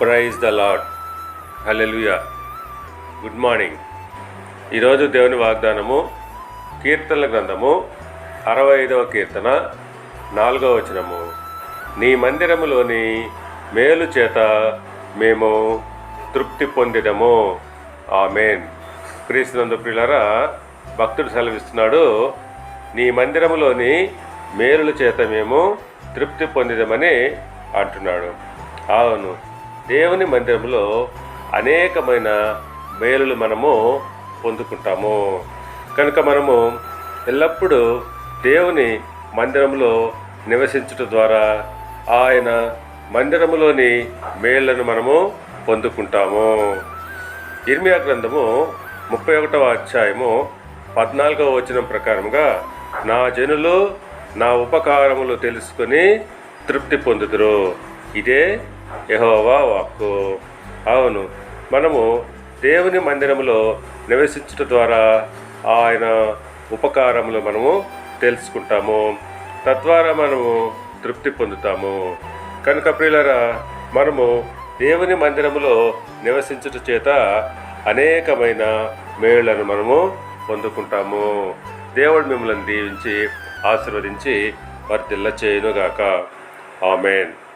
Praise the lord hallelujah good morning ఈరోజు దేవుని వాగ్దానము కీర్తనల గ్రంథము అరవై ఐదవ కీర్తన నాలుగవ వచనము. నీ మందిరములోని మేలు చేత మేము తృప్తి పొందిదము. ఆమెన్. క్రీస్తునందు ప్రియులరా భక్తుడు సెలవిస్తున్నాడు నీ మందిరములోని మేలుల చేత మేము తృప్తి పొందిదమని అంటున్నాడు. అవును దేవుని మందిరంలో అనేకమైన మేలులు మనము పొందుకుంటాము. కనుక మనము ఎల్లప్పుడూ దేవుని మందిరంలో నివసించుట ద్వారా ఆయన మందిరములోని మేళ్ళను మనము పొందుకుంటాము. ఇర్మియా గ్రంథము ముప్పై ఒకటవ అధ్యాయము పద్నాలుగవ వచనం ప్రకారముగా నా జనులు నా ఉపకారములు తెలుసుకొని తృప్తి పొందుదురు. ఇదే యహోవా వాక్కు. అవును మనము దేవుని మందిరములో నివసించుట ద్వారా ఆయన ఉపకారములు మనము తెలుసుకుంటాము. తద్వారా మనము తృప్తి పొందుతాము. కనుక ప్రియులరా మనము దేవుని మందిరములో నివసించుట చేత అనేకమైన మేళ్ళను మనము పొందుకుంటాము. దేవుడు మిమ్మల్ని దీవించి ఆశీర్వదించి వర్ధిల్ల చేయునుగాక ఆమెన్.